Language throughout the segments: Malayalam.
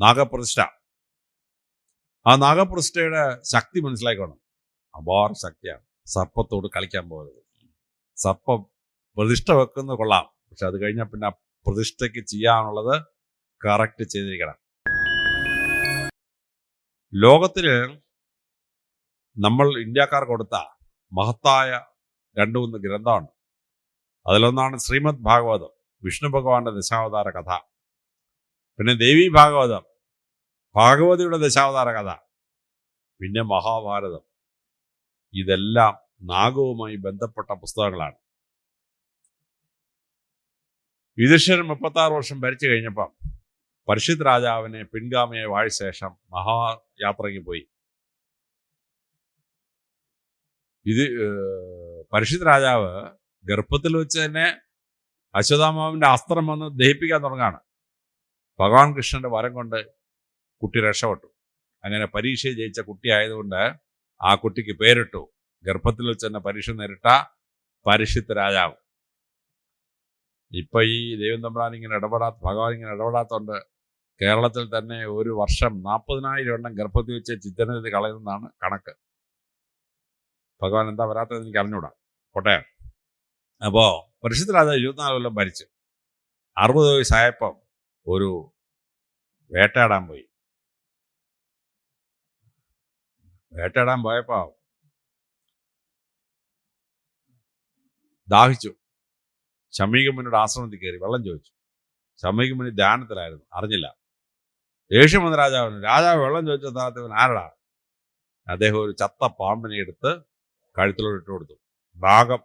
നാഗപ്രതിഷ്ഠ. ആ നാഗപ്രതിഷ്ഠയുടെ ശക്തി മനസ്സിലാക്കണം അപാര ശക്തിയാണ്. സർപ്പത്തോട് കളിക്കാൻ പോകരുത്. സർപ്പം പ്രതിഷ്ഠ വെക്കുന്ന കൊള്ളാം. പക്ഷെ അത് കഴിഞ്ഞാൽ പിന്നെ ആ പ്രതിഷ്ഠയ്ക്ക് ചെയ്യാനുള്ളത് കറക്റ്റ് ചെയ്തിരിക്കണം. ലോകത്തിൽ നമ്മൾ ഇന്ത്യക്കാർ കൊടുത്ത മഹത്തായ രണ്ടു മൂന്ന് ഗ്രന്ഥമുണ്ട്. അതിലൊന്നാണ് ശ്രീമദ് ഭാഗവതം. വിഷ്ണു ഭഗവാന്റെ ദശാവതാര കഥ. പിന്നെ ദേവി ഭാഗവതം. ഭാഗവതിയുടെ ദശാവതാര കഥ പിന്നെ മഹാഭാരതം. ഇതെല്ലാം നാഗവുമായി ബന്ധപ്പെട്ട പുസ്തകങ്ങളാണ്. യുധിഷ്ഠിരൻ മുപ്പത്താറ് വർഷം ഭരിച്ചു കഴിഞ്ഞപ്പം പരിശുദ്ധ രാജാവിനെ പിൻഗാമിയെ വാഴ ശേഷം മഹായാത്രയ്ക്ക് പോയി. ഇത് പരിശുദ്ധ രാജാവ് ഗർഭത്തിൽ വെച്ച് തന്നെ അശ്വതാമാവിന്റെ അസ്ത്രം വന്ന് ദഹിപ്പിക്കാൻ തുടങ്ങാണ് ഭഗവാൻ കൃഷ്ണന്റെ വരം കൊണ്ട് കുട്ടി രക്ഷപ്പെട്ടു. അങ്ങനെ പരീക്ഷ ജയിച്ച കുട്ടി ആയതുകൊണ്ട് ആ കുട്ടിക്ക് പേരിട്ടു. ഗർഭത്തിൽ വെച്ച് തന്നെ പരീക്ഷ നേരിട്ട പരിശുദ്ധ രാജാവ്. ഇപ്പൊ ഈ ദൈവം തമ്പ്രാൻ ഇങ്ങനെ ഇടപെടാത്ത ഭഗവാൻ ഇങ്ങനെ ഇടപെടാത്തോണ്ട് കേരളത്തിൽ തന്നെ ഒരു വർഷം നാൽപ്പതിനായിരം എണ്ണം ഗർഭത്തിൽ വെച്ച് ചിത്തനത്തിൽ കളയുന്നതാണ് കണക്ക്. ഭഗവാൻ എന്താ വരാത്തത് എനിക്ക് അറിഞ്ഞൂടാ. കോട്ടയം അപ്പോ പരിശുദ്ധ രാജ ഇരുപത്തിനാല് കൊല്ലം ഭരിച്ചു അറുപത് വയസ്സായപ്പം ഒരു വേട്ടയാടാൻ പോയി. വേട്ടയാടാൻ പോയപ്പോ ദാഹിച്ചു. ശമീകമ്മനോട് ആശ്രമത്തിൽ കയറി വെള്ളം ചോദിച്ചു. ശമീകമ്മന് ധ്യാനത്തിലായിരുന്നു. അറിഞ്ഞില്ല. ദേഷ്യം രാജാവിന് രാജാവ് വെള്ളം ചോദിച്ച സ്ഥാനത്ത് ഇവൻ ആരടാ? അദ്ദേഹം ഒരു ചത്ത പാമ്പിനെ എടുത്ത് കഴുത്തിലോട്ട് ഇട്ട് കൊടുത്തു. നാഗം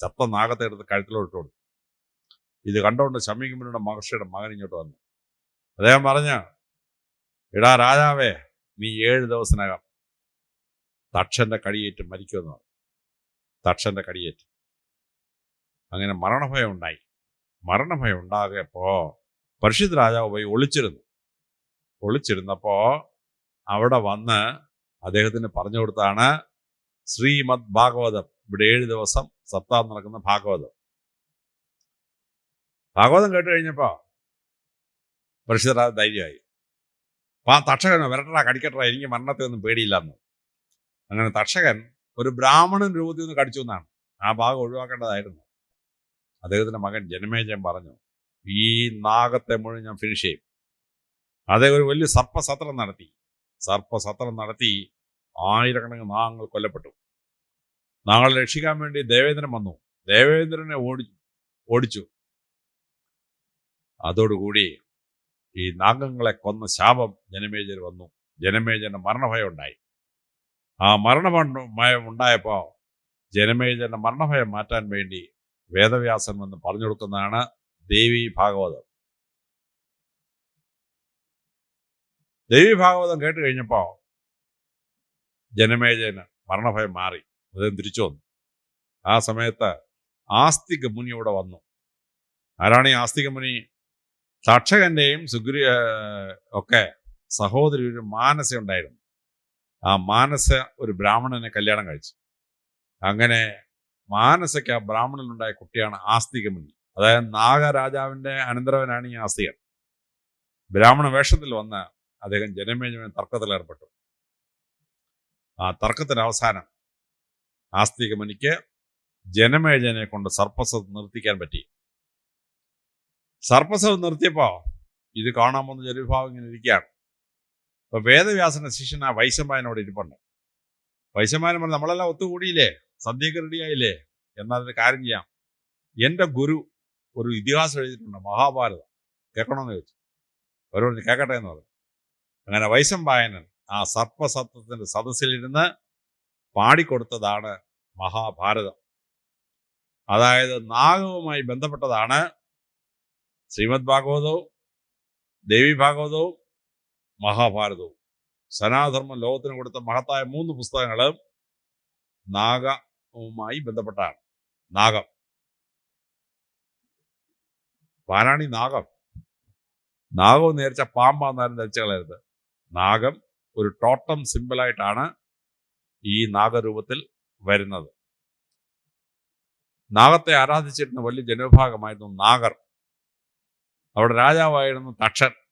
ചത്ത നാഗത്തെ എടുത്ത് കഴുത്തിലോട്ട് ഇട്ട് കൊടുത്തു. ഇത് കണ്ടുകൊണ്ട് ശമീകമ്മനോട് മഹർഷിയുടെ മകൻ ഇങ്ങോട്ട് വന്നു. അദ്ദേഹം പറഞ്ഞ ഇടാ രാജാവേ നീ ഏഴ് ദിവസത്തിനകം തക്ഷന്റെ കടിയേറ്റ് മരിക്കുമെന്ന് പറഞ്ഞു. തക്ഷന്റെ കടിയേറ്റ്. അങ്ങനെ മരണഭയം ഉണ്ടായി. മരണഭയം ഉണ്ടാകപ്പോ പരിശുദ്ധ രാജാവ് പോയി ഒളിച്ചിരുന്നു. ഒളിച്ചിരുന്നപ്പോ അവിടെ വന്ന് അദ്ദേഹത്തിന് പറഞ്ഞു കൊടുത്താണ് ശ്രീമദ് ഭാഗവതം. ഇവിടെ ഏഴ് ദിവസം സപ്താഹം നടക്കുന്ന ഭാഗവതം. ഭാഗവതം കേട്ട് കഴിഞ്ഞപ്പോ പരിശുദ്ധ ധൈര്യമായി. അപ്പൊ ആ തക്ഷകനോ വരട്ടടാ കടിക്കട്ടടാ എനിക്ക് മരണത്തെ ഒന്നും പേടിയില്ലെന്ന് അങ്ങനെ തക്ഷകൻ ഒരു ബ്രാഹ്മണൻ രൂപത്തിൽ നിന്ന് കടിച്ചു എന്നാണ്. ആ ഭാഗം ഒഴിവാക്കേണ്ടതായിരുന്നു. അദ്ദേഹത്തിന്റെ മകൻ ജനമേജൻ പറഞ്ഞു ഈ നാഗത്തെ മുഴുവൻ ഞാൻ ഫിനിഷ് ചെയ്യും. അദ്ദേഹം ഒരു വലിയ സർപ്പസത്രം നടത്തി. സർപ്പസത്രം നടത്തി ആയിരക്കണക്കിന് നാഗങ്ങൾ കൊല്ലപ്പെട്ടു. നാങ്ങളെ രക്ഷിക്കാൻ വേണ്ടി ദേവേന്ദ്രൻ വന്നു. ദേവേന്ദ്രനെ ഓടി ഓടിച്ചു. അതോടുകൂടി ഈ നാഗങ്ങളെ കൊന്ന ശാപം ജനമേജന് വന്നു. ജനമേജന് മരണഭയം ഉണ്ടായി. ആ മരണഭയം ഉണ്ടായപ്പോൾ ജനമേജന്റെ മരണഭയം മാറ്റാൻ വേണ്ടി വേദവ്യാസൻ എന്ന് പറഞ്ഞു കൊടുക്കുന്നതാണ് ദേവി ഭാഗവതം. ദേവി ഭാഗവതം കേട്ട് കഴിഞ്ഞപ്പോ ജനമേജന് മരണഭയം മാറി അദ്ദേഹം തിരിച്ചു വന്നു. ആ സമയത്ത് ആസ്തിക മുനി ഇവിടെ വന്നു. ആരാണ് ഈ ആസ്തിക മുനി? തക്ഷകന്റെയും സുഗ്രി ഒക്കെ സഹോദരി ഒരു മാനസ ഉണ്ടായിരുന്നു ആ മാനസ ഒരു ബ്രാഹ്മണനെ കല്യാണം കഴിച്ചു. അങ്ങനെ മാനസയ്ക്ക് ആ ബ്രാഹ്മണനുണ്ടായ കുട്ടിയാണ് ആസ്തികമണി അതായത് നാഗരാജാവിന്റെ അനന്തരവനാണ് ഈ ആസ്തികൻ. ബ്രാഹ്മണ വേഷത്തിൽ വന്ന് അദ്ദേഹം ജനമേജന തർക്കത്തിൽ ഏർപ്പെട്ടു. ആ തർക്കത്തിന് അവസാനം ആസ്തികമുനിക്ക് ജനമേജനെ കൊണ്ട് സർപ്പസത് നിർത്തിക്കാൻ പറ്റി. സർപ്പസത് നിർത്തിയപ്പോ ഇത് കാണാൻ വന്ന ജനവിഭാഗം ഇങ്ങനെ ഇരിക്കുകയാണ്. അപ്പൊ വേദവ്യാസന്റെ ശിഷ്യൻ ആ വൈശമ്പായനോട് ഇരിപ്പുണ്ട് വൈശമ്പായൻ പറഞ്ഞു നമ്മളെല്ലാം ഒത്തുകൂടിയില്ലേ? സദ്യക്ക് റെഡിയായില്ലേ എന്നാൽ അതിന് കാര്യം ചെയ്യാം. എന്റെ ഗുരു ഒരു ഇതിഹാസം എഴുതിയിട്ടുണ്ട് മഹാഭാരതം. കേൾക്കണമെന്ന് ചോദിച്ചു. അവർ കേൾക്കട്ടെ എന്ന് പറഞ്ഞു. അങ്ങനെ വൈശമ്പായനൻ ആ സർപ്പസത്വത്തിന്റെ സദസ്സിലിരുന്ന് പാടിക്കൊടുത്തതാണ് മഹാഭാരതം. അതായത് നാഗവുമായി ബന്ധപ്പെട്ടതാണ് ശ്രീമദ് ഭാഗവതവും ദേവി ഭാഗവതവും മഹാഭാരതവും. സനാധർമ്മം ലോകത്തിന് കൊടുത്ത മഹത്തായ മൂന്ന് പുസ്തകങ്ങൾ നാഗവുമായി ബന്ധപ്പെട്ടാണ്. നാഗം. പാനാണി നാഗം. നാഗവും നേരിച്ച പാമ്പാന്നാലും ധരിച്ചു കളയരുത്. നാഗം ഒരു ടോട്ടം സിമ്പിളായിട്ടാണ് ഈ നാഗരൂപത്തിൽ വരുന്നത്. നാഗത്തെ ആരാധിച്ചിരുന്ന വലിയ ജനവിഭാഗമായിരുന്നു നാഗർ. അവിടെ രാജാവായിരുന്നു തക്ഷൻ.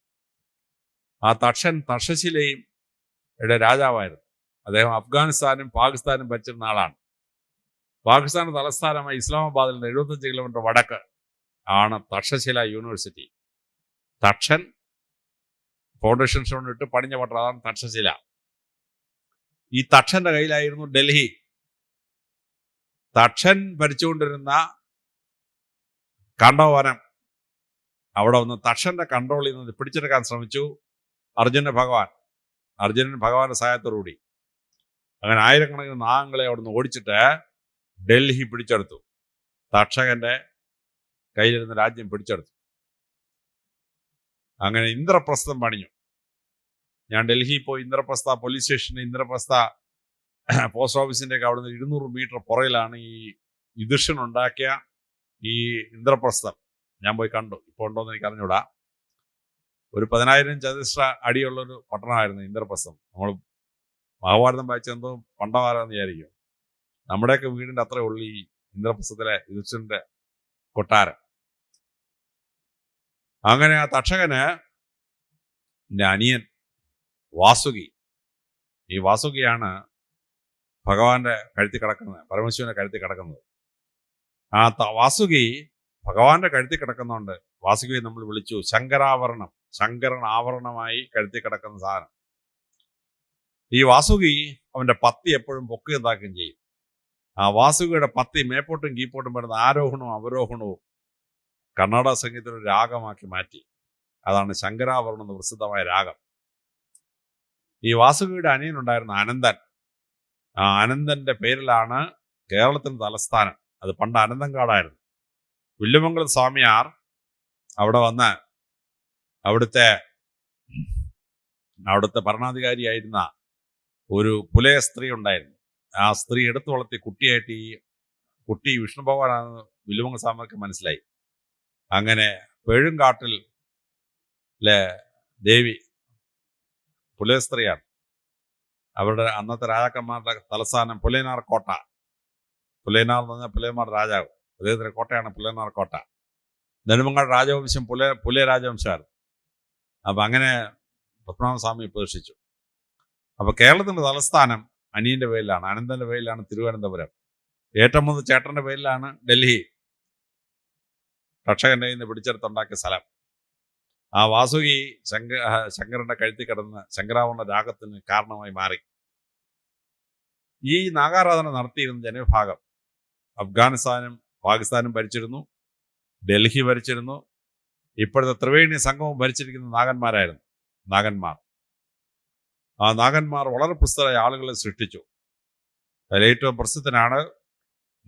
ആ തക്ഷൻ തക്ഷശിലയും രാജാവായിരുന്നു. അദ്ദേഹം അഫ്ഗാനിസ്ഥാനും പാകിസ്ഥാനും ഭരിച്ചിരുന്ന ആളാണ്. പാകിസ്ഥാൻ തലസ്ഥാനമായ ഇസ്ലാമാബാദിൽ നിന്ന് എഴുപത്തഞ്ച് കിലോമീറ്റർ വടക്ക് ആണ് Taxila university. Takshan foundation stone ഇട്ട് പട്ടണം അതാണ് തക്ഷശില ഈ തക്ഷന്റെ കയ്യിലായിരുന്നു ഡൽഹി. തക്ഷൻ ഭരിച്ചുകൊണ്ടിരുന്ന കണ്ടവനം അവിടെ വന്ന് തക്ഷന്റെ കൺട്രോളിൽ നിന്ന് പിടിച്ചെടുക്കാൻ ശ്രമിച്ചു. അർജുന ഭഗവാൻ. അർജുനൻ ഭഗവാന്റെ സഹായത്തോടുകൂടി. അങ്ങനെ ആയിരക്കണക്കിന് നാഗങ്ങളെ അവിടുന്ന് ഓടിച്ചിട്ട് ഡൽഹി പിടിച്ചെടുത്തു. തക്ഷകന്റെ കയ്യിലിരുന്ന രാജ്യം പിടിച്ചെടുത്തു. അങ്ങനെ ഇന്ദ്രപ്രസ്ഥം പണിഞ്ഞു. ഞാൻ ഡൽഹിയിൽ പോയി ഇന്ദ്രപ്രസ്ഥ പോലീസ് സ്റ്റേഷന് ഇന്ദ്രപ്രസ്ഥ പോസ്റ്റ് ഓഫീസിന്റെ ഒക്കെ അവിടുന്ന് ഇരുന്നൂറ് മീറ്റർ പുറയിലാണ് ഈ യുധിഷ്ഠൻ ഉണ്ടാക്കിയ ഈ ഇന്ദ്രപ്രസ്ഥം. ഞാൻ പോയി കണ്ടു. ഇപ്പോൾ ഉണ്ടോന്ന് എനിക്ക് അറിഞ്ഞൂടാ. ഒരു പതിനായിരം ചതുശ്ര അടിയുള്ള ഒരു പട്ടണമായിരുന്നു ഇന്ദ്രപ്രസ്ഥം. നമ്മൾ മഹാഭാരതം വായിച്ചെന്തോ പണ്ടമാരാന്ന് വിചാരിക്കും. നമ്മുടെയൊക്കെ വീടിന്റെ അത്ര ഉള്ളി ഈ ഇന്ദ്രപ്രസ്ഥത്തിലെ യുധിഷ്ഠന്റെ കൊട്ടാരം. അങ്ങനെ ആ തക്ഷകന് എന്റെ അനിയൻ വാസുകി. ഈ വാസുകിയാണ് ഭഗവാന്റെ കഴുത്തി കിടക്കുന്നത് പരമശിവന്റെ കഴുത്തി കിടക്കുന്നത്. ആ വാസുകി ഭഗവാന്റെ കഴുത്തി കിടക്കുന്നതുകൊണ്ട് വാസുകിയെ നമ്മൾ വിളിച്ചു ശങ്കരാഭരണം. ശങ്കരൻ ആവരണമായി കഴുത്തി കിടക്കുന്ന സാധനം. ഈ വാസുകി അവന്റെ പത്തി എപ്പോഴും പൊക്കി എന്താക്കുകയും ചെയ്യും. ആ വാസുകിയുടെ പത്തി മേപ്പോട്ടും കീപ്പോട്ടും വരുന്ന ആരോഹണവും അവരോഹണവും കർണാടക സംഗീതത്തിൽ രാഗമാക്കി മാറ്റി. അതാണ് ശങ്കരാഭരണം എന്ന പ്രസിദ്ധമായ രാഗം. ഈ വാസുകിയുടെ അനിയനുണ്ടായിരുന്ന അനന്തൻ. ആ അനന്തന്റെ പേരിലാണ് കേരളത്തിന്റെ തലസ്ഥാനം. അത് പണ്ട് അനന്തൻകാടായിരുന്നു. വില്ലുമംഗലം സ്വാമിയാർ അവിടെ വന്ന് അവിടുത്തെ അവിടുത്തെ ഭരണാധികാരിയായിരുന്ന ഒരു പുലയ സ്ത്രീ ഉണ്ടായിരുന്നു. ആ സ്ത്രീ എടുത്തു വളർത്തി കുട്ടിയായിട്ട് ഈ കുട്ടി വിഷ്ണു ഭഗവാനാണെന്ന് വില്ലുമംഗല സ്വാമിക്ക് മനസ്സിലായി. അങ്ങനെ പെഴുങ്കാട്ടിൽ ദേവി പുലയ സ്ത്രീയാണ്. അവരുടെ അന്നത്തെ രാജാക്കന്മാരുടെ തലസ്ഥാനം പുലയനാർ കോട്ട. പുലയനാർ എന്ന് പറഞ്ഞാൽ പുലയന്മാർ രാജാവ്. അദ്ദേഹത്തിന്റെ കോട്ടയാണ് പുലയനാർ കോട്ട. നെടുമങ്ങാട് രാജവംശം പുല പുലയ രാജവംശമായിരുന്നു അപ്പൊ അങ്ങനെ പത്മനാഭസ്വാമി ഉപേക്ഷിച്ചു. അപ്പൊ കേരളത്തിന്റെ തലസ്ഥാനം അനിയന്റെ പേരിലാണ് അനന്തന്റെ പേരിലാണ് തിരുവനന്തപുരം. ഏറ്റവും മുതൽ ചേട്ടന്റെ പേരിലാണ് ഡൽഹി. കയ്യിൽ നിന്ന് പിടിച്ചെടുത്തുണ്ടാക്കിയ സ്ഥലം. ആ വാസുകി ശങ്ക ശങ്കരന്റെ കഴുത്തി കിടന്ന് ശങ്കരാവണ രാഗത്തിന് കാരണമായി മാറി. ഈ നാഗാരാധന നടത്തിയിരുന്ന ജനവിഭാഗം അഫ്ഗാനിസ്ഥാനും പാകിസ്ഥാനും ഭരിച്ചിരുന്നു ഡൽഹി ഭരിച്ചിരുന്നു ഇപ്പോഴത്തെ ത്രിവേണി സംഘവും ഭരിച്ചിരിക്കുന്ന നാഗന്മാരായിരുന്നു. നാഗന്മാർ. ആ നാഗന്മാർ വളരെ പ്രസിദ്ധരായ ആളുകളെ സൃഷ്ടിച്ചു. അതിൽ ഏറ്റവും പ്രസിദ്ധനാണ്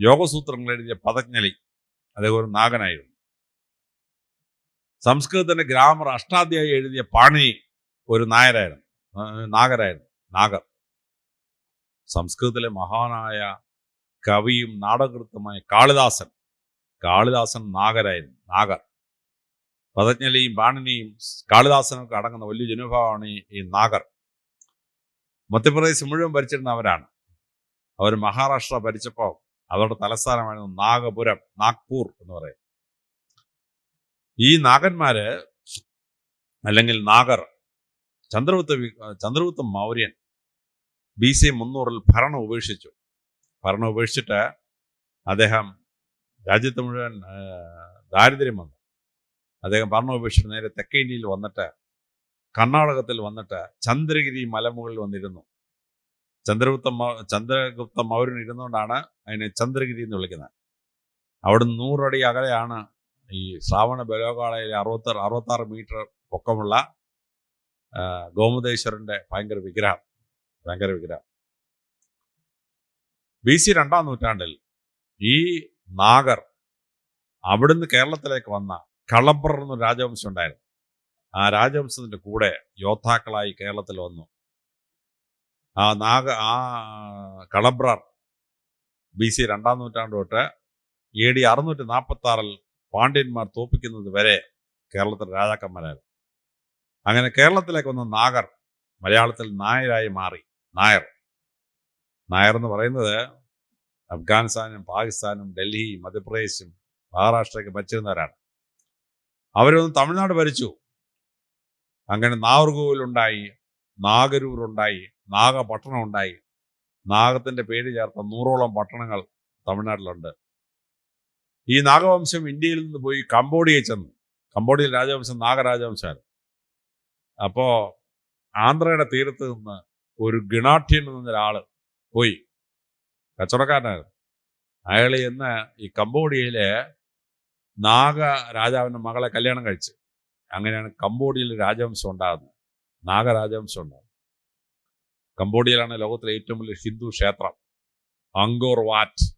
യോഗസൂത്രങ്ങൾ എഴുതിയ പതജ്ഞലി അദ്ദേഹം ഒരു നാഗനായിരുന്നു. സംസ്കൃതത്തിന്റെ ഗ്രാമർ അഷ്ടാധ്യായി എഴുതിയ പാണി ഒരു നായരായിരുന്നു. നാഗരായിരുന്നു. നാഗർ. സംസ്കൃതത്തിലെ മഹാനായ കവിയും നാടകൃത്തുമായ കാളിദാസൻ. കാളിദാസൻ നാഗരായിരുന്നു. നാഗർ. പതജ്ഞലിയും ബാണിനിയും കാളിദാസനൊക്കെ അടങ്ങുന്ന വലിയ ജനവിഭാഗമാണ് ഈ- നാഗർ. മധ്യപ്രദേശ് മുഴുവൻ ഭരിച്ചിരുന്ന അവരാണ്. അവർ മഹാരാഷ്ട്ര ഭരിച്ചപ്പോൾ അവരുടെ തലസ്ഥാനമായിരുന്നു നാഗപുരം നാഗ്പൂർ എന്ന് പറയും. ഈ നാഗന്മാര് അല്ലെങ്കിൽ നാഗർ ചന്ദ്രഗുപ്ത ചന്ദ്രഗുപ്ത മൗര്യൻ ബി സി മുന്നൂറിൽ ഭരണം ഉപേക്ഷിച്ചു. ഭരണം ഉപേക്ഷിച്ചിട്ട് അദ്ദേഹം രാജ്യത്ത് മുഴുവൻ ദാരിദ്ര്യം വന്നു. അദ്ദേഹം ഉപേക്ഷിച്ചിട്ട് നേരെ തെക്കേ ഇന്ത്യയിൽ വന്നിട്ട് കർണാടകത്തിൽ വന്നിട്ട് ചന്ദ്രഗിരി മലമുകളിൽ വന്നിരുന്നു. ചന്ദ്രഗുപ്ത ചന്ദ്രഗുപ്ത മൗര്യൻ ഇരുന്നുകൊണ്ടാണ് അതിനെ ചന്ദ്രഗിരി എന്ന് വിളിക്കുന്നത്. അവിടെ നൂറടി അകലെയാണ് ഈ ശ്രാവണ ബലോകാളയിലെ അറുപത്തി അറുപത്താറ് മീറ്റർ പൊക്കമുള്ള ആ, ഗോമുദേശ്വരന്റെ ഭയങ്കര വിഗ്രഹം ഭയങ്കര വിഗ്രഹം. ബി സി രണ്ടാം നൂറ്റാണ്ടിൽ ഈ നാഗർ അവിടുന്ന് കേരളത്തിലേക്ക് വന്ന കളബ്രർ എന്നൊരു രാജവംശം ഉണ്ടായിരുന്നു ആ രാജവംശത്തിന്റെ കൂടെ യോദ്ധാക്കളായി കേരളത്തിൽ വന്നു. ആ നാഗ ആ കളബ്രർ ബി സി രണ്ടാം നൂറ്റാണ്ട് തൊട്ട് എ ഡി അറുന്നൂറ്റി നാൽപ്പത്തി ആറിൽ പാണ്ഡ്യന്മാർ തോപ്പിക്കുന്നത് വരെ കേരളത്തിലെ രാജാക്കന്മാരായിരുന്നു. അങ്ങനെ കേരളത്തിലേക്ക് വന്ന നാഗർ മലയാളത്തിൽ നായരായി മാറി. നായർ. നായർ എന്ന് പറയുന്നത് അഫ്ഗാനിസ്ഥാനും പാകിസ്ഥാനും ഡൽഹി മധ്യപ്രദേശും മഹാരാഷ്ട്രയൊക്കെ ഭരിച്ചിരുന്നവരാണ്. അവരൊന്ന് തമിഴ്നാട് ഭരിച്ചു. അങ്ങനെ നാഗർകോവിലുണ്ടായി നാഗരൂരുണ്ടായി നാഗപട്ടണം ഉണ്ടായി. നാഗത്തിന്റെ പേര് ചേർത്ത നൂറോളം പട്ടണങ്ങൾ തമിഴ്നാട്ടിലുണ്ട്. ഈ നാഗവംശം ഇന്ത്യയിൽ നിന്ന് പോയി കംബോഡിയയിൽ ചെന്നു. കംബോഡിയയിൽ രാജവംശം നാഗരാജവംശമാണ്. അപ്പോ ആന്ധ്രയുടെ തീരത്ത് നിന്ന് ഒരു ഗിണാഠ്യൻ എന്നൊരാൾ പോയി. കച്ചവടക്കാരനായിരുന്നു. അയാൾ ഇന്ന് ഈ കംബോഡിയയിലെ നാഗ രാജാവിന്റെ മകളെ കല്യാണം കഴിച്ച്. അങ്ങനെയാണ് കംബോഡിയയിൽ രാജവംശം ഉണ്ടാകുന്നത്. നാഗരാജവംശം ഉണ്ടാകുന്നത്. കംബോഡിയയിലാണ് ലോകത്തിലെ ഏറ്റവും വലിയ ഹിന്ദു ക്ഷേത്രം. Angkor Wat.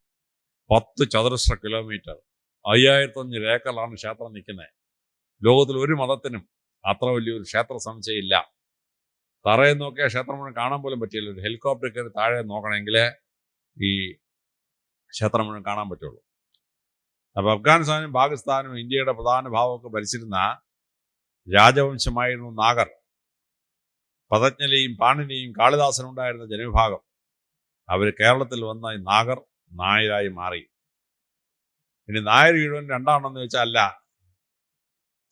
പത്ത് ചതുരശ്ര കിലോമീറ്റർ. അയ്യായിരത്തി അഞ്ഞൂറ് ഏക്കറിലാണ് ക്ഷേത്രം നിൽക്കുന്നത്. ലോകത്തിൽ ഒരു മതത്തിനും അത്ര വലിയൊരു ക്ഷേത്ര സമുച്ചയം ഇല്ല തറയിൽ നോക്കിയാൽ ക്ഷേത്രം മുഴുവൻ കാണാൻ പോലും പറ്റില്ല. ഒരു ഹെലികോപ്റ്റർ കയറി താഴെ നോക്കണമെങ്കിൽ ഈ ക്ഷേത്രം മുഴുവൻ കാണാൻ പറ്റുള്ളൂ. അപ്പൊ അഫ്ഗാനിസ്ഥാനും പാകിസ്ഥാനും ഇന്ത്യയുടെ പ്രധാന ഭാവമൊക്കെ ഭരിച്ചിരുന്ന രാജവംശമായിരുന്നു നാഗർ. പതജ്ഞലെയും പാണിനിയും കാളിദാസനും ഉണ്ടായിരുന്ന ജനവിഭാഗം. അവർ കേരളത്തിൽ വന്ന നാഗർ നായരായി മാറി. ഇനി നായർ ഈഴവൻ രണ്ടാണെന്ന് വെച്ചാൽ അല്ല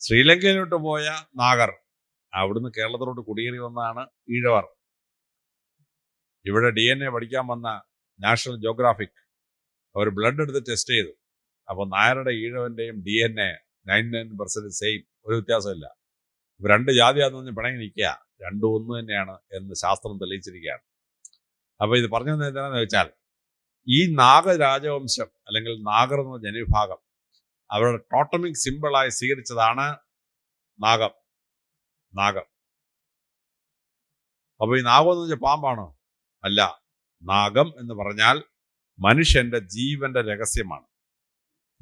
ശ്രീലങ്കയിലോട്ട് പോയ നാഗർ അവിടുന്ന് കേരളത്തിലോട്ട് കുടിയേറി വന്നതാണ് ഈഴവർ. ഇവിടെ ഡി എൻ എ പഠിക്കാൻ വന്ന നാഷണൽ ജോഗ്രാഫിക്. അവർ ബ്ലഡ് എടുത്ത് ടെസ്റ്റ് ചെയ്തു. അപ്പോൾ നായരുടെ ഈഴവന്റെയും D N A nine nine percent same ഒരു വ്യത്യാസമില്ല രണ്ട് ജാതിയാന്ന് പറഞ്ഞ് പിണങ്ങി നിൽക്കുക രണ്ടും ഒന്ന് തന്നെയാണ് എന്ന് ശാസ്ത്രം തെളിയിച്ചിരിക്കുകയാണ്. അപ്പോൾ ഇത് പറഞ്ഞു തന്നെ എന്താണെന്ന് വെച്ചാൽ ഈ നാഗരാജവംശം അല്ലെങ്കിൽ നാഗർ എന്ന ജനവിഭാഗം അവരുടെ ടോട്ടമിക് സിമ്പിളായി സ്വീകരിച്ചതാണ് നാഗം. നാഗം. അപ്പോൾ ഈ നാഗം എന്ന് വെച്ചാൽ പാമ്പാണോ? അല്ല. നാഗം എന്ന് പറഞ്ഞാൽ മനുഷ്യന്റെ ജീവന്റെ രഹസ്യമാണ്.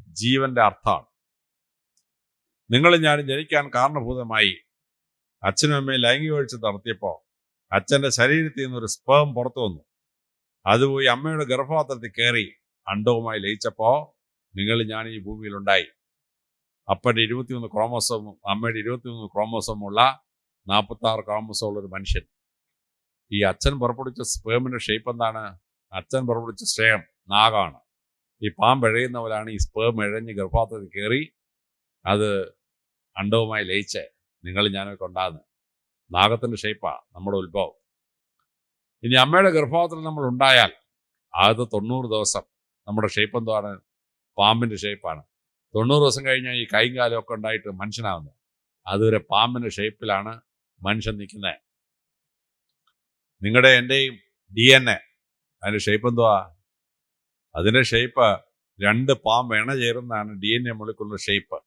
ജീവന്റെ അർത്ഥമാണ്. നിങ്ങൾ ഞാനും ജനിക്കാൻ കാരണഭൂതമായി. അച്ഛനും അമ്മയും ലൈംഗിക വീഴ്ച നടത്തിയപ്പോൾ അച്ഛന്റെ ശരീരത്തിൽ നിന്നൊരു സ്പേം പുറത്തു വന്നു. അത് പോയി അമ്മയുടെ ഗർഭപാത്രത്തിൽ കയറി അണ്ടവുമായി ലയിച്ചപ്പോൾ നിങ്ങൾ ഞാൻ ഈ ഭൂമിയിലുണ്ടായി. അപ്പന്റെ ഇരുപത്തിമൂന്ന് ക്രോമോസോമും അമ്മയുടെ ഇരുപത്തിമൂന്ന് ക്രോമോസോമുള്ള നാൽപ്പത്തി ആറ് ക്രോമോസോമുള്ള ഒരു മനുഷ്യൻ. ഈ അച്ഛൻ പുറപ്പെടുവിച്ച സ്പേമിന്റെ ഷേപ്പ് എന്താണ്? അച്ഛൻ പുറപ്പെടുവിച്ച സ്റ്റേം നാഗാണ് ഈ പാമ്പ് ഈ സ്പേം എഴഞ്ഞ് ഗർഭപാത്രത്തിൽ കയറി അത് അണ്ടവുമായി ലയിച്ച് നിങ്ങൾ ഞാനൊക്കെ ഉണ്ടാകുന്നത് നാഗത്തിന്റെ ഷേപ്പാണ് നമ്മുടെ ഉത്ഭവം. ഇനി അമ്മയുടെ ഗർഭപാത്രത്തിൽ നമ്മൾ ഉണ്ടായാൽ ആദ്യത്തെ തൊണ്ണൂറ് ദിവസം നമ്മുടെ ഷേപ്പ് എന്താണ്? പാമ്പിന്റെ ഷേപ്പാണ് തൊണ്ണൂറ് ദിവസം കഴിഞ്ഞാൽ ഈ കൈയും ഒക്കെ ഉണ്ടായിട്ട് മനുഷ്യനാവുന്നത്. അതുവരെ പാമ്പിന്റെ ഷേപ്പിലാണ് മനുഷ്യൻ നിൽക്കുന്നത്. നിങ്ങളുടെ എന്റെയും ഡി എൻ എ അതിന്റെ ഷേപ്പ് എന്തുവാ? അതിന്റെ ഷേപ്പ് രണ്ട് പാമ്പ് ഇണ ചേരുന്നതാണ് D N A molecular shape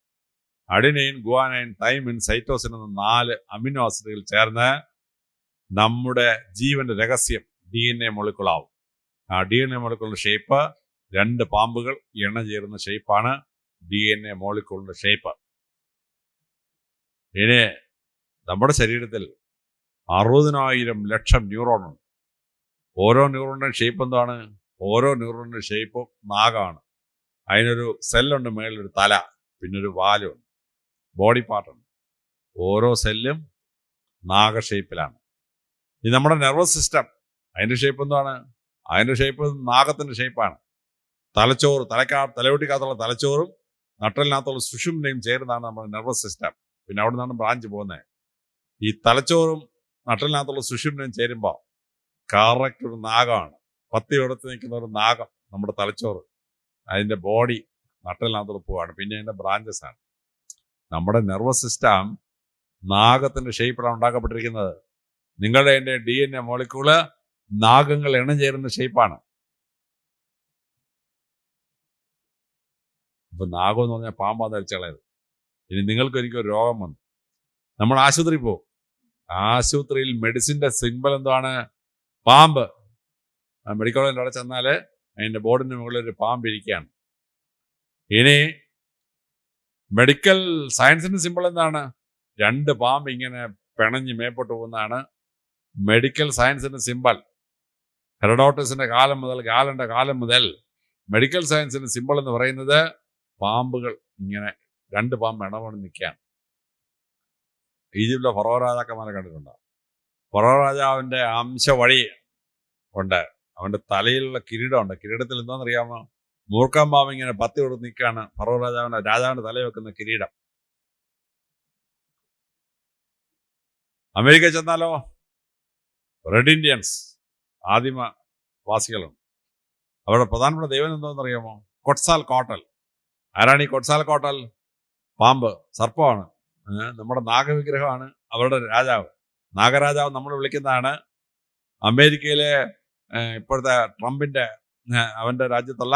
adenine guanine thymine cytosine എന്ന നാല് അമിനോ ആസിഡുകൾ ചേർന്ന് നമ്മുടെ ജീവന്റെ രഹസ്യം ഡി എൻ എ മുളിക്കുളാവും ആ D N A molecular shape രണ്ട് പാമ്പുകൾ ഇണ ചേരുന്ന ഷേപ്പാണ് ഡി എൻ എ മോളിക്കുളിന്റെ ഷേപ്പ് ഇനി നമ്മുടെ ശരീരത്തിൽ അറുപതിനായിരം ലക്ഷം ന്യൂറോണുണ്ട് ഓരോ ന്യൂറോണിന്റെ ഷേപ്പ് എന്താണ്? ഓരോ ന്യൂറോണിന്റെ ഷേപ്പും നാഗമാണ് അതിനൊരു സെല്ലുണ്ട് മേളിലൊരു തല പിന്നെ ഒരു വാലുണ്ട് ബോഡി പാർട്ടുണ്ട് ഓരോ സെല്ലും നാഗ ഷേപ്പിലാണ് ഇത് നമ്മുടെ നെർവസ് സിസ്റ്റം അതിന്റെ ഷേപ്പ് എന്താണ്? അതിന്റെ ഷേപ്പ് നാഗത്തിന്റെ ഷേപ്പാണ് തലച്ചോറ് തലക്കാ തലയോട്ടിക്കകത്തുള്ള തലച്ചോറും നട്ടലിനകത്തുള്ള സുഷുമിനെയും ചേർന്നാണ് നമ്മുടെ നെർവസ് സിസ്റ്റം പിന്നെ അവിടെ നിന്നാണ് ബ്രാഞ്ച് പോകുന്നത്. ഈ തലച്ചോറും നട്ടലിനകത്തുള്ള സുഷുമിനെയും ചേരുമ്പോൾ കറക്റ്റ് ഒരു നാഗമാണ് പത്തി ഉടത്ത് നിൽക്കുന്ന ഒരു നാഗം നമ്മുടെ തലച്ചോറ്. അതിന്റെ ബോഡി നട്ടലിനകത്തോട് പോവാണ്. പിന്നെ അതിന്റെ ബ്രാഞ്ചസ് ആണ്. നമ്മുടെ നെർവസ് സിസ്റ്റം നാഗത്തിന്റെ ഷേപ്പിലാണ് ഉണ്ടാക്കപ്പെട്ടിരിക്കുന്നത്. നിങ്ങളുടെ എന്റെ ഡി എൻ എ മോളിക്കൂൾ നാഗങ്ങൾ ഇണചേരുന്ന ഷേപ്പാണ് അപ്പൊ നാഗം എന്ന് പറഞ്ഞാൽ പാമ്പാ തളിച്ചളയത് ഇനി നിങ്ങൾക്ക് എനിക്കൊരു രോഗം വന്നു. നമ്മൾ ആശുപത്രി പോകും. ആശുപത്രിയിൽ മെഡിസിന്റെ സിമ്പിൾ എന്താണ്? പാമ്പ്. മെഡിക്കൽ കോളേജിന്റെ അവിടെ ചെന്നാൽ അതിന്റെ ബോർഡിന്റെ മുകളിൽ ഒരു പാമ്പിരിക്കുകയാണ് ഇനി മെഡിക്കൽ സയൻസിന്റെ സിമ്പിൾ എന്താണ്? രണ്ട് പാമ്പ് ഇങ്ങനെ പിണഞ്ഞ് മേപ്പോട്ട് പോകുന്നതാണ് മെഡിക്കൽ സയൻസിന്റെ സിമ്പിൾ ഹെറഡോട്ടസിന്റെ കാലം മുതൽ ഗാലന്റെ കാലം മുതൽ മെഡിക്കൽ സയൻസിന്റെ സിമ്പിൾ എന്ന് പറയുന്നത് പാമ്പുകൾ ഇങ്ങനെ രണ്ട് പാമ്പ് ഇണവണ് നിൽക്കുകയാണ്. ഈജിപ്തിലെ ഫറോ രാജാക്കന്മാരെ കണ്ടിട്ടുണ്ടോ? ഫറോ രാജാവിന്റെ അംശ വഴി ഉണ്ട്. അവന്റെ തലയിലുള്ള കിരീടമുണ്ട്. കിരീടത്തിൽ എന്താണെന്നറിയാമോ? മൂർഖം പാമ്പ് ഇങ്ങനെ പത്തി കൊടുത്ത് നിൽക്കുകയാണ്. ഫറോ രാജാവിന്റെ രാജാവിന്റെ തല വെക്കുന്ന കിരീടം. അമേരിക്ക ചെന്നാലോ? റെഡ് ഇന്ത്യൻസ് ആദിമ വാസികളുണ്ട് അവരുടെ പ്രധാനപ്പെട്ട ദൈവം എന്താണെന്നറിയാമോ? കൊട്സാൽ കോട്ടൽ. ആരാണ് ഈ കൊട്സാൽ കോട്ടൽ? പാമ്പ് സർപ്പമാണ്. നമ്മുടെ നാഗവിഗ്രഹമാണ് അവരുടെ രാജാവ്. നാഗരാജാവ് നമ്മൾ വിളിക്കുന്നതാണ്. അമേരിക്കയിലെ ഇപ്പോഴത്തെ ട്രംപിന്റെ അവന്റെ രാജ്യത്തുള്ള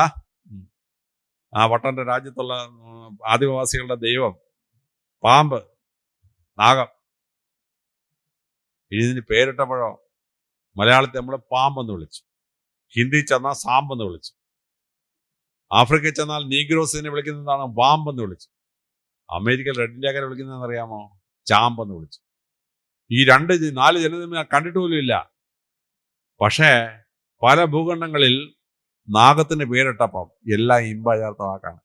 ആ വട്ടന്റെ രാജ്യത്തുള്ള ആദിവാസികളുടെ ദൈവം പാമ്പ് നാഗം. ഇതിന് പേരിട്ടപ്പോഴോ മലയാളത്തിൽ നമ്മൾ പാമ്പെന്ന് വിളിച്ചു. ഹിന്ദി ചെന്നാൽ സാമ്പെന്ന് വിളിച്ചു. ആഫ്രിക്കയിൽ ചെന്നാൽ നീഗ്രോസിനെ വിളിക്കുന്നതാണ് വാമ്പെന്ന് വിളിച്ചു. അമേരിക്കയിൽ റെഡ് ഇന്ത്യക്കാരെ വിളിക്കുന്നതെന്ന് അറിയാമോ? ചാമ്പെന്ന് വിളിച്ചു. ഈ രണ്ട് നാല് ജനതയും കണ്ടിട്ട് ഇല്ല. പക്ഷേ പല ഭൂഖണ്ഡങ്ങളിൽ നാഗത്തിന് പേരിട്ടപ്പം എല്ലാം ഇമ്പാചാർത്ത വാക്കാണ്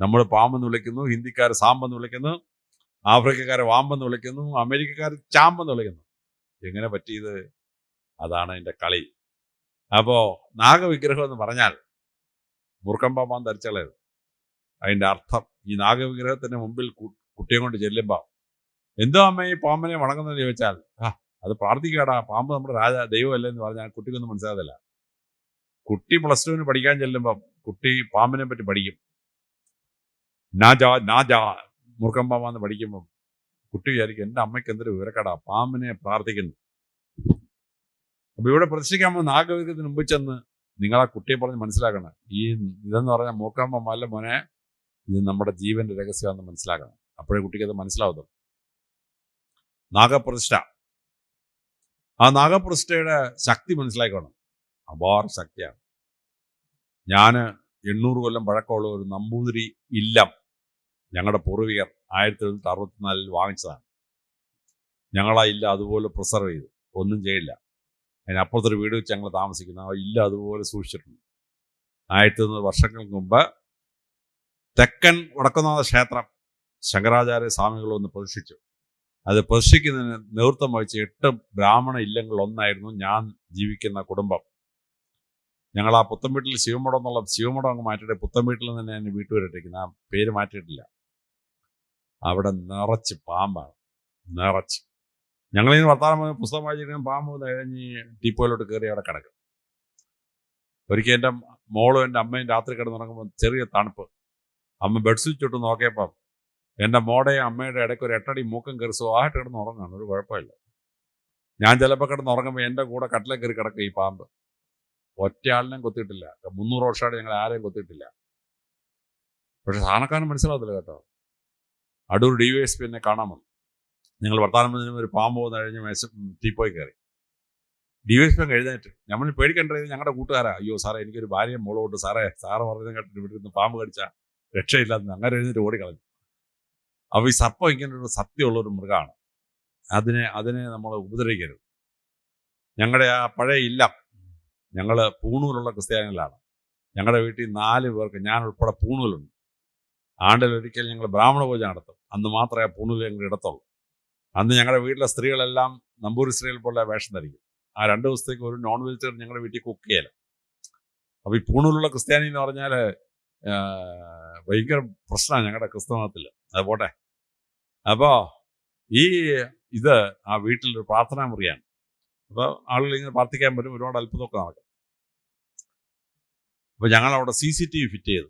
നമ്മൾ പാമ്പെന്ന് വിളിക്കുന്നു ഹിന്ദിക്കാർ സാമ്പെന്ന് വിളിക്കുന്നു ആഫ്രിക്കക്കാരെ വാമ്പെന്ന് വിളിക്കുന്നു അമേരിക്കക്കാർ ചാമ്പെന്ന് വിളിക്കുന്നു. എങ്ങനെ പറ്റിയത്? അതാണ് അതിന്റെ കളി. അപ്പോൾ നാഗവിഗ്രഹം എന്ന് പറഞ്ഞാൽ മുറുക്കമ്പാമ്പാൻ ധരിച്ചളയത് അതിന്റെ അർത്ഥം ഈ നാഗവിഗ്രഹത്തിന്റെ മുമ്പിൽ കുട്ടിയെ കൊണ്ട് ചെല്ലുമ്പോൾ എന്തോ അമ്മ ഈ പാമ്പിനെ വണങ്ങുന്നത് ചോദിച്ചാൽ ആ അത് പ്രാർത്ഥിക്കാടാ പാമ്പ് നമ്മുടെ രാജ ദൈവമല്ലേ എന്ന് പറഞ്ഞാൽ കുട്ടിക്കൊന്നും മനസ്സിലാകത്തില്ല. കുട്ടി പ്ലസ് ടുവിന് പഠിക്കാൻ ചെല്ലുമ്പം കുട്ടി പാമ്പിനെ പറ്റി പഠിക്കും. നാജാ നാജാ മൂർഖമ്പാമ്പെന്ന് പഠിക്കുമ്പം കുട്ടി വിചാരിക്കും എന്റെ അമ്മയ്ക്ക് എന്തൊരു വിവരക്കടാ പാമ്പിനെ പ്രാർത്ഥിക്കുന്നു. അപ്പോൾ ഇവിടെ പ്രതിഷ്ഠിക്കാൻ നാഗവിഗ്രഹത്തിന് മുമ്പ് ചെന്ന് നിങ്ങൾ ആ കുട്ടിയെ പറഞ്ഞ് മനസ്സിലാക്കണം. ഈ ഇതെന്ന് പറഞ്ഞാൽ മൂക്കാമ്പമ്മല്ല മോനെ ഇത് നമ്മുടെ ജീവന്റെ രഹസ്യമാണെന്ന് മനസ്സിലാക്കണം. അപ്പോഴേ കുട്ടിക്ക് അത് മനസ്സിലാവുന്നു നാഗപ്രതിഷ്ഠ. ആ നാഗപ്രതിഷ്ഠയുടെ ശക്തി മനസ്സിലാക്കണം അപാര ശക്തിയാണ്. ഞാൻ എണ്ണൂറ് കൊല്ലം പഴക്കമുള്ള ഒരു നമ്പൂതിരി ഇല്ലം ഞങ്ങളുടെ പൂർവികർ ആയിരത്തി എഴുന്നൂറ്റി അറുപത്തിനാലിൽ വാങ്ങിച്ചതാണ്. ഞങ്ങളാ ഇല്ല അതുപോലെ പ്രിസർവ് ചെയ്തു. ഒന്നും ചെയ്യില്ല. അതിനപ്പുറത്തൊരു വീട് വെച്ച് ഞങ്ങൾ താമസിക്കുന്ന. ഇല്ല അതുപോലെ സൂക്ഷിച്ചിട്ടുണ്ട്. ആയിരത്തി തൊണ്ണൂറ് വർഷങ്ങൾക്ക് മുമ്പ് തെക്കൻ വടക്കുന്നാഥ ക്ഷേത്രം ശങ്കരാചാര്യ സ്വാമികൾ ഒന്ന് പ്രതിഷ്ഠിച്ചു. അത് പ്രതിഷ്ഠിക്കുന്നതിന് നേതൃത്വം വഹിച്ച എട്ട് ബ്രാഹ്മണ ഇല്ലങ്ങളിൽ ഒന്നായിരുന്നു ഞാൻ ജീവിക്കുന്ന കുടുംബം. ഞങ്ങൾ ആ പുത്തൻ വീട്ടിൽ ശിവമഠം എന്നുള്ള ശിവമഠം അങ്ങ് മാറ്റിയിട്ട് പുത്തൻവീട്ടിൽ നിന്ന് തന്നെ വീട്ടു വീട്ടുപേരിട്ടിരിക്കുന്നത് ആ പേര് മാറ്റിയിട്ടില്ല. അവിടെ നിറച്ച് പാമ്പാണ്. നിറച്ച്. ഞങ്ങളിങ്ങനെ വർത്താനം പറഞ്ഞ് പുസ്തകം വായിച്ചിരിക്കുന്ന പാമ്പ് കഴിഞ്ഞ് ടീപ്പോയിലോട്ട് കയറി അവിടെ കിടക്കും. ഒരിക്കൽ എന്റെ മോളും എന്റെ അമ്മയും രാത്രി കിടന്നുറങ്ങുമ്പോൾ ചെറിയ തണുപ്പ്. അമ്മ ബെഡ് സ്വിച്ച് ഇട്ട് നോക്കിയപ്പം എന്റെ മോടെയും അമ്മയുടെ ഇടയ്ക്ക് ഒരു എട്ടടി മൂക്കം കയറി സുഖമായിട്ട് കിടന്ന് ഉറങ്ങാണ്. ഒരു കുഴപ്പമില്ല. ഞാൻ ചിലപ്പോൾ കിടന്ന് ഉറങ്ങുമ്പോൾ എന്റെ കൂടെ കട്ടിലേ കയറി കിടക്കും ഈ പാമ്പ്. ഒറ്റയാളിനെയും കൊത്തിയിട്ടില്ല. മുന്നൂറ് വർഷമായിട്ട് ഞങ്ങൾ ആരെയും കൊത്തിയിട്ടില്ല. പക്ഷെ സാധനക്കാരൻ മനസ്സിലാവത്തില്ല കേട്ടോ. Adoor D Y S P എന്നെ കാണാൻ വന്നു. നിങ്ങൾ വർത്തമാനം ഒരു പാമ്പ് പോകുന്ന കഴിഞ്ഞ് മേശ തീപ്പോയി കയറി. ഡി വൈ എസ് പി എഴുന്നേറ്റ്. നമ്മൾ പേടിക്കേണ്ടത് ഞങ്ങളുടെ കൂട്ടുകാരാ. അയ്യോ സാറേ എനിക്കൊരു ഭാര്യയും മുളവുണ്ട് സാറേ സാറ് പറഞ്ഞു കേട്ടിട്ട് ഇവിടെ ഇരുന്ന് പാമ്പ് കടിച്ചാൽ രക്ഷയില്ലാന്ന് അങ്ങനെ എഴുന്നേറ്റ് ഓടിക്കളഞ്ഞു. അപ്പോൾ ഈ സർപ്പം ഇങ്ങനെ ഒരു സത്യമുള്ള ഒരു മൃഗമാണ്. അതിനെ അതിനെ നമ്മൾ ഉപദ്രവിക്കരുത്. ഞങ്ങളുടെ ആ പഴയ ഇല്ലം. ഞങ്ങൾ പൂണൂലുള്ള ക്രിസ്ത്യാനികളാണ്. ഞങ്ങളുടെ വീട്ടിൽ നാല് പേർക്ക് ഞാൻ ഉൾപ്പെടെ പൂണൂലുണ്ട്. ആണ്ടിലൊരിക്കൽ ഞങ്ങൾ ബ്രാഹ്മണ പൂജ നടത്തും. അന്ന് മാത്രമേ പൂണൂൽ ഞങ്ങൾ ഇടത്തുള്ളൂ. അന്ന് ഞങ്ങളുടെ വീട്ടിലെ സ്ത്രീകളെല്ലാം നമ്പൂരി സ്ത്രീകൾ പോലെ വേഷം ധരിക്കും. ആ രണ്ട് ദിവസത്തേക്ക് ഒരു നോൺ വെജിറ്റേറിയൻ ഞങ്ങളുടെ വീട്ടിൽ കുക്ക് ചെയ്യല. അപ്പോൾ ഈ പൂണൂലുള്ള ക്രിസ്ത്യാനി എന്ന് പറഞ്ഞാൽ ഭയങ്കര പ്രശ്നമാണ് ഞങ്ങളുടെ ക്രിസ്തു മതത്തിൽ അത് പോട്ടെ. അപ്പോൾ ഈ ഇത് ആ വീട്ടിലൊരു പ്രാർത്ഥനാ മുറിയാണ് അപ്പോൾ ആളുകൾ ഇങ്ങനെ പ്രാർത്ഥിക്കാൻ പറ്റും ഒരുപാട് അത്ഭുതമൊക്കെ നടക്കും. അപ്പോൾ ഞങ്ങൾ അവിടെ C C T V fit ചെയ്തു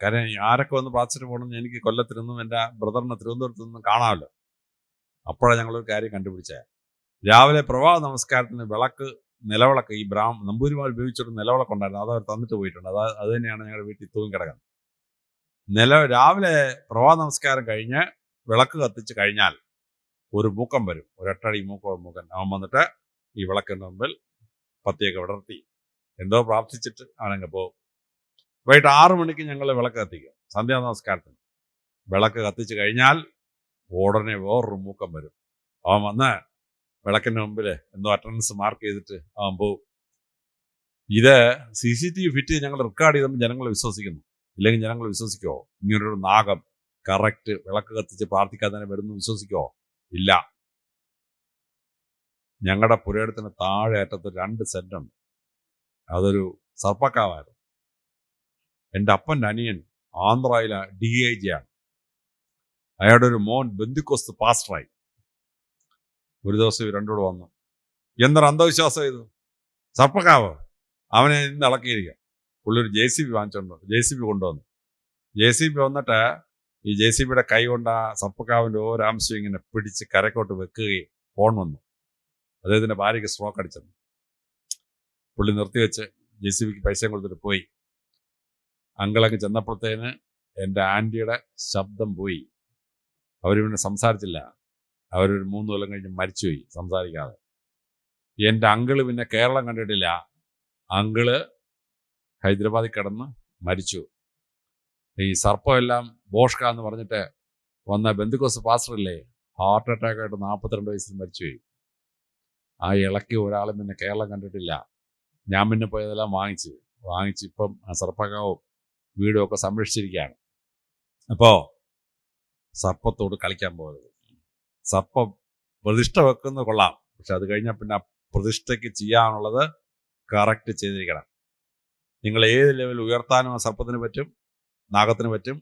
കാരണം ആരൊക്കെ വന്ന് പ്രാർത്ഥിച്ചിട്ട് പോകണമെന്ന് എനിക്ക് കൊല്ലത്തിൽ നിന്നും എന്റെ ബ്രദറിനെ തിരുവനന്തപുരത്ത് നിന്നും കാണാമല്ലോ. അപ്പോഴാണ് ഞങ്ങളൊരു കാര്യം കണ്ടുപിടിച്ചത് രാവിലെ പ്രഭാത നമസ്കാരത്തിന് വിളക്ക് നിലവിളക്ക് ഈ ബ്രാഹ്മ നമ്പൂരിമാർ ഉപയോഗിച്ചൊരു നിലവിളക്കുണ്ടായിരുന്നു അത് അവർ തന്നിട്ട് പോയിട്ടുണ്ട്. അത് അത് തന്നെയാണ് ഞങ്ങളുടെ വീട്ടിൽ തൂങ്ങി കിടക്കുന്നത്. നില രാവിലെ പ്രഭാത നമസ്കാരം കഴിഞ്ഞ് വിളക്ക് കത്തിച്ച് കഴിഞ്ഞാൽ ഒരു മൂക്കം വരും. ഒരു എട്ടടി മൂക്കം. മൂക്കൻ അവൻ വന്നിട്ട് ഈ വിളക്കിന്റെ മുമ്പിൽ പത്തിയൊക്കെ വിടർത്തി. എന്തോ പ്രാർത്ഥിച്ചിട്ട് അവനങ്ങ് പോകും. വൈകിട്ട് ആറു മണിക്ക് ഞങ്ങൾ വിളക്ക് കത്തിക്കും. സന്ധ്യാ നമസ്കാരത്തിന്. വിളക്ക് കത്തിച്ച് കഴിഞ്ഞാൽ ഉടനെ വേറൊരു മൂക്കം വരും. അവൻ വന്ന് വിളക്കിന്റെ മുമ്പിൽ എന്തോ അറ്റൻഡൻസ് മാർക്ക് ചെയ്തിട്ട് അവൻ പോവും ഇത് C C T V fit ഞങ്ങൾ റെക്കോർഡ് ചെയ്തപ്പോൾ ജനങ്ങൾ വിശ്വസിക്കുന്നു. ഇല്ലെങ്കിൽ ജനങ്ങൾ വിശ്വസിക്കുമോ ഇങ്ങനൊരു നാഗം കറക്റ്റ് വിളക്ക് കത്തിച്ച് പ്രാർത്ഥിക്കാതെ തന്നെ വരുന്നു വിശ്വസിക്കുമോ ഇല്ല. ഞങ്ങളുടെ പുരയിടത്തിന് താഴെ അറ്റത്ത് രണ്ട് സെന്റ് ഉണ്ട്. അതൊരു സർപ്പക്കാവായിരുന്നു. എന്റെ അപ്പന്റെ അനിയൻ ആന്ധ്രയിലെ ഡി ഐ ജി ആണ്. അയാളുടെ ഒരു മോൻ ബന്ധുക്കോസ്ത് പാസ്റ്ററായി. ഒരു ദിവസം രണ്ടോട് വന്നു. എന്തൊരു അന്ധവിശ്വാസം ചെയ്തു സർപ്പക്കാവ്. അവനെ ഇന്ന് ഇളക്കിയിരിക്കുക പുള്ളി ഒരു ജെ സി ബി വാങ്ങിച്ചോണ്ട് ജെ സി ബി കൊണ്ടുവന്നു. ജെ സി ബി വന്നിട്ട് ഈ ജെ സി ബിയുടെ കൈ കൊണ്ട് ആ സർപ്പക്കാവിന്റെ ഓരോ അംശം ഇങ്ങനെ പിടിച്ച് കരക്കോട്ട് വെക്കുകയും ഫോൺ വന്നു. അദ്ദേഹത്തിന്റെ ഭാര്യയ്ക്ക് സ്ട്രോക്ക് അടിച്ചത് പുള്ളി നിർത്തിവെച്ച് ജെ സി ബിക്ക് പൈസയും കൊടുത്തിട്ട് പോയി. അങ്കിളങ്ങ് ചെന്നപ്പോഴത്തേന് എന്റെ ആന്റിയുടെ ശബ്ദം പോയി. പിന്നെ സംസാരിച്ചില്ല. അവരൊരു മൂന്ന് കൊല്ലം കഴിഞ്ഞ് മരിച്ചുപോയി സംസാരിക്കാതെ. എന്റെ അങ്കിൾ പിന്നെ കേരളം കണ്ടിട്ടില്ല. അങ്കിൾ ഹൈദരാബാദിൽ കിടന്ന് മരിച്ചു. ഈ സർപ്പമെല്ലാം ബോഷ്ക എന്ന് പറഞ്ഞിട്ട് വന്ന ബന്ധുക്കോസ് പാസ്റ്ററില്ലേ ഹാർട്ട് അറ്റാക്കായിട്ട് നാൽപ്പത്തിരണ്ട് വയസ്സിൽ മരിച്ചുപോയി. ആ ഇളക്കി ഒരാളും പിന്നെ കേരളം കണ്ടിട്ടില്ല. ഞാൻ പിന്നെ പോയതെല്ലാം വാങ്ങിച്ച്. വാങ്ങിച്ച് ഇപ്പം സർപ്പകാവും വീടും ഒക്കെ സംരക്ഷിച്ചിരിക്കുകയാണ്. അപ്പോൾ സർപ്പത്തോട് കളിക്കാൻ പോകരുത് സർപ്പം പ്രതിഷ്ഠ വെക്കുന്ന കൊള്ളാം. പക്ഷെ അത് കഴിഞ്ഞാൽ പിന്നെ പ്രതിഷ്ഠയ്ക്ക് ചെയ്യാനുള്ളത് കറക്റ്റ് ചെയ്തിരിക്കണം. നിങ്ങൾ ഏത് ലെവലിൽ ഉയർത്താനും ആ സർപ്പത്തിന് പറ്റും നാഗത്തിന് പറ്റും.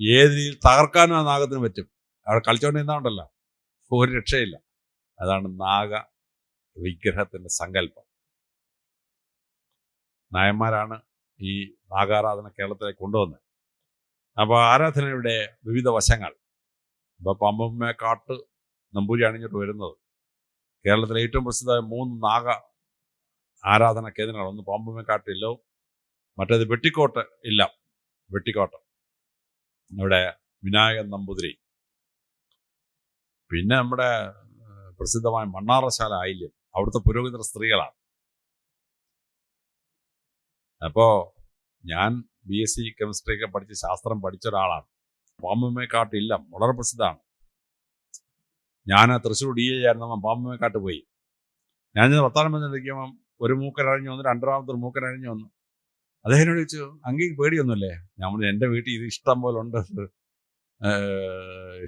ഏത് രീതിയിൽ തകർക്കാനും ആ നാഗത്തിന് പറ്റും. അവിടെ കളിച്ചോണ്ട് നിന്നാണ്ടല്ലോ ഒരു രക്ഷയില്ല. അതാണ് നാഗ വിഗ്രഹത്തിന്റെ സങ്കല്പം. നായന്മാരാണ് ഈ നാഗാരാധന കേരളത്തിലേക്ക് കൊണ്ടുവന്നത്. അപ്പോൾ ആരാധനയുടെ വിവിധ വശങ്ങൾ. ഇപ്പോൾ പമ്പമ്മ കാട്ട് നമ്പൂരി അണിഞ്ഞിട്ട് വരുന്നത്. കേരളത്തിലെ ഏറ്റവും പ്രസിദ്ധമായ മൂന്ന് നാഗ ആരാധന കേന്ദ്രങ്ങൾ. ഒന്ന് പമ്പമ്മക്കാട്ട് ഇല്ലോ മറ്റേത് വെട്ടിക്കോട്ട് ഇല്ല വെട്ടിക്കോട്ട്. ഇവിടെ വിനായകൻ നമ്പൂതിരി. പിന്നെ നമ്മുടെ പ്രസിദ്ധമായ മണ്ണാറശാല ആയില്യം. അവിടുത്തെ പുരോഹിത സ്ത്രീകളാണ്. അപ്പോൾ ഞാൻ ബി എസ് സി കെമിസ്ട്രി ഒക്കെ പഠിച്ച് ശാസ്ത്രം പഠിച്ച ഒരാളാണ്. പാമ്പമ്മേക്കാട്ടില്ല വളരെ പ്രസിദ്ധമാണ്. ഞാൻ തൃശ്ശൂർ ഡി എ ആയിരുന്നപ്പോൾ പാമ്പമ്മേക്കാട്ട് പോയി. ഞാൻ വർത്താനം പറഞ്ഞിരിക്കുമ്പം ഒരു മൂക്കരഴിഞ്ഞു വന്നു രണ്ടാമത്തെ ഒരു മൂക്കരഴിഞ്ഞു വന്നു. അദ്ദേഹം എന്നോട് ചോദിച്ചു അങ്ങേക്ക് പേടിയൊന്നുമില്ലേ? പറഞ്ഞു എന്റെ വീട്ടിൽ ഇത് ഇഷ്ടം പോലെ ഉണ്ട്.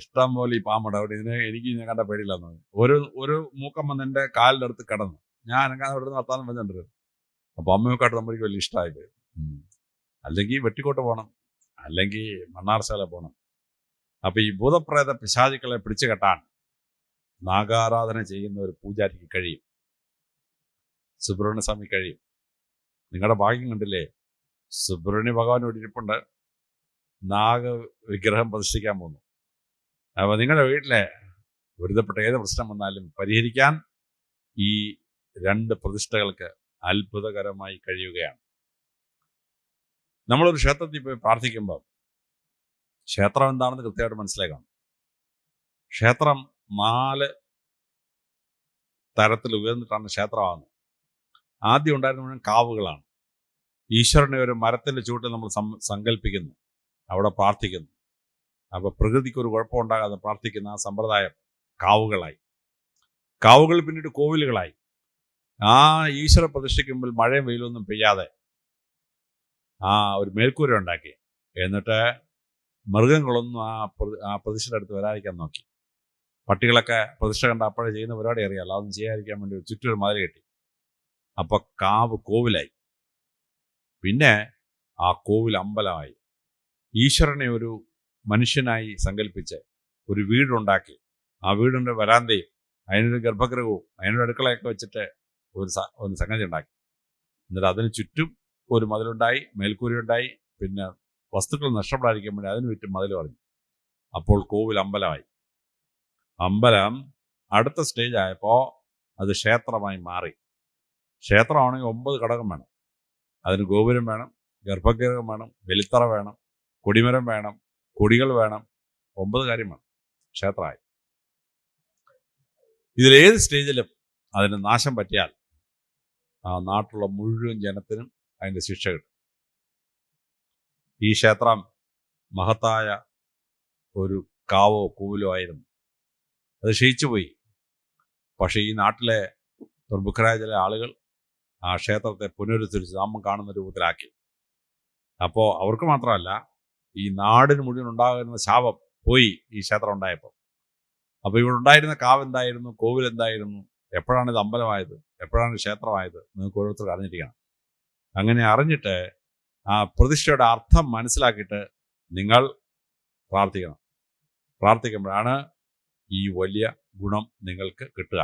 ഇഷ്ടം പോലെ ഈ പാമ്പുണ്ട്. അവിടെ ഇതിനെ എനിക്ക് ഞാൻ കണ്ട പേടിയില്ലെന്ന് ഒരു ഒരു മൂക്കം വന്ന് എന്റെ കാലിന്റെ അടുത്ത് കിടന്നു. ഞാൻ അവിടെ നിന്ന് വർത്താനം പറഞ്ഞിട്ടുണ്ട് അപ്പോൾ അമ്മയൊക്കെ നമ്മൾക്ക് വലിയ ഇഷ്ടമായി പോയി. അല്ലെങ്കിൽ വെട്ടിക്കോട്ട് പോകണം അല്ലെങ്കിൽ മണ്ണാർശാല പോകണം അപ്പോൾ ഈ ഭൂതപ്രേത പിശാചുക്കളെ പിടിച്ചു കെട്ടാൻ നാഗാരാധന ചെയ്യുന്ന ഒരു പൂജാരിക്ക് കഴിയും. സുബ്രഹ്മണ്യസ്വാമി കഴിയും. നിങ്ങളുടെ ഭാഗ്യം കണ്ടില്ലേ? സുബ്രഹ്മണ്യ ഭഗവാൻ ഇവിടെ ഇരിപ്പുണ്ട്. നാഗ വിഗ്രഹം പ്രതിഷ്ഠിക്കാൻ പോകുന്നു. അപ്പോൾ നിങ്ങളുടെ വീട്ടിലെ ഗുരുതപ്പെട്ട ഏത് പ്രശ്നം വന്നാലും പരിഹരിക്കാൻ ഈ രണ്ട് പ്രതിഷ്ഠകൾക്ക് അത്ഭുതകരമായി കഴിയുകയാണ്. നമ്മളൊരു ക്ഷേത്രത്തിൽ പോയി പ്രാർത്ഥിക്കുമ്പോൾ ക്ഷേത്രം എന്താണെന്ന് കൃത്യമായിട്ട് മനസ്സിലാക്കണം. ക്ഷേത്രം നാല് തരത്തിൽ ഉയർന്നിട്ടാണ് ക്ഷേത്രമാകുന്നത് ആദ്യം ഉണ്ടായിരുന്ന മുഴുവൻ കാവുകളാണ്. ഈശ്വരനെ ഒരു മരത്തിന്റെ ചുവട്ടിൽ നമ്മൾ സങ്കല്പിക്കുന്നു അവിടെ പ്രാർത്ഥിക്കുന്നു. അപ്പോൾ പ്രകൃതിക്ക് ഒരു കുഴപ്പമുണ്ടാകാതെ പ്രാർത്ഥിക്കുന്ന ആ സമ്പ്രദായം കാവുകളായി. കാവുകൾ പിന്നീട് കോവിലുകളായി. ആ ഈശ്വര പ്രതിഷ്ഠിക്കുമ്പോൾ മഴയും വെയിലൊന്നും പെയ്യാതെ ആ ഒരു മേൽക്കൂര ഉണ്ടാക്കി. എന്നിട്ട് മൃഗങ്ങളൊന്നും ആ ആ പ്രതിഷ്ഠയുടെ അടുത്ത് വരാതിരിക്കാൻ നോക്കി. പട്ടികളൊക്കെ പ്രതിഷ്ഠ കണ്ട അപ്പോഴേ ചെയ്യുന്ന പരിപാടി അറിയാമല്ലോ അതൊന്നും ചെയ്യാതിരിക്കാൻ വേണ്ടി ഒരു ചുറ്റൊരു മതിൽ കെട്ടി. അപ്പൊ കാവ് കോവിലായി. പിന്നെ ആ കോവിൽ അമ്പലമായി. ഈശ്വരനെ ഒരു മനുഷ്യനായി സങ്കല്പിച്ച് ഒരു വീടുണ്ടാക്കി. ആ വീടിന്റെ വരാന്തയും അതിനൊരു ഗർഭഗൃഹവും അതിനൊരു അടുക്കളയൊക്കെ വെച്ചിട്ട് ഒരു ഒരു സംഗതി ഉണ്ടാക്കി. എന്നിട്ട് അതിന് ചുറ്റും ഒരു മതിലുണ്ടായി മേൽക്കൂരയുണ്ടായി പിന്നെ വസ്തുക്കൾ നഷ്ടപ്പെടാതിരിക്കാൻ വേണ്ടി അതിന് ചുറ്റും മതിൽ പറഞ്ഞു അപ്പോൾ കോവിൽ അമ്പലമായി. അമ്പലം അടുത്ത സ്റ്റേജ് ആയപ്പോൾ അത് ക്ഷേത്രമായി മാറി. ക്ഷേത്രമാണെങ്കിൽ ഒമ്പത് ഘടകം വേണം. അതിന് ഗോപുരം വേണം ഗർഭഗൃഹം വേണം വെലിത്തറ വേണം കൊടിമരം വേണം കൊടികൾ വേണം ഒമ്പത് കാര്യം വേണം. ക്ഷേത്രമായി. ഇതിലേത് സ്റ്റേജിലും അതിന് നാശം പറ്റിയാൽ ആ നാട്ടിലുള്ള മുഴുവൻ ജനത്തിനും അതിന്റെ ശിക്ഷ കിട്ടും. ഈ ക്ഷേത്രം മഹത്തായ ഒരു കാവോ കൂവിലോ ആയിരുന്നു. അത് ക്ഷയിച്ചുപോയി പക്ഷേ ഈ നാട്ടിലെ പ്രമുഖരായ ചില ആളുകൾ ആ ക്ഷേത്രത്തെ പുനരുദ്ധരിച്ച് നാമം കാണുന്ന രൂപത്തിലാക്കി. അപ്പോൾ അവർക്ക് മാത്രമല്ല ഈ നാടിന് മുഴുവൻ ഉണ്ടാകുന്ന ശാപം പോയി ഈ ക്ഷേത്രം ഉണ്ടായപ്പോൾ. അപ്പോൾ ഇവിടെ ഉണ്ടായിരുന്ന കാവ് എന്തായിരുന്നു? കോവിൽ എന്തായിരുന്നു? എപ്പോഴാണ് ഇത് അമ്പലമായത്? എപ്പോഴാണ് ക്ഷേത്രമായത്? നിങ്ങൾക്ക് ഓരോരുത്തർ അറിഞ്ഞിരിക്കണം. അങ്ങനെ അറിഞ്ഞിട്ട് ആ പ്രതിഷ്ഠയുടെ അർത്ഥം മനസ്സിലാക്കിയിട്ട് നിങ്ങൾ പ്രാർത്ഥിക്കണം. പ്രാർത്ഥിക്കുമ്പോഴാണ് ഈ വലിയ ഗുണം നിങ്ങൾക്ക് കിട്ടുക.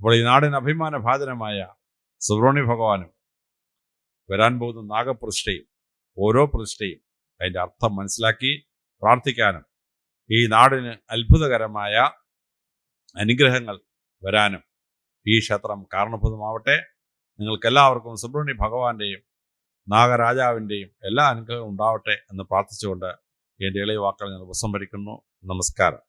അപ്പോൾ ഈ നാടിന് അഭിമാന ഭാജനമായ സുബ്രോണി ഭഗവാനും വരാൻ പോകുന്ന നാഗപ്രതിഷ്ഠയും ഓരോ പ്രതിഷ്ഠയും അതിന്റെ അർത്ഥം മനസ്സിലാക്കി പ്രാർത്ഥിക്കാനും ഈ നാടിന് അത്ഭുതകരമായ അനുഗ്രഹങ്ങൾ വരാനും ഈ ക്ഷേത്രം കാരണഭൂതമാവട്ടെ. നിങ്ങൾക്കെല്ലാവർക്കും സുബ്രഹ്മണ്യ ഭഗവാന്റെയും നാഗരാജാവിന്റെയും എല്ലാ അനുഗ്രഹവും ഉണ്ടാവട്ടെ എന്ന് പ്രാർത്ഥിച്ചുകൊണ്ട് എന്റെ ഇളയ വാക്കുകൾ ഞാൻ ഉപസംഹരിക്കുന്നു. നമസ്കാരം.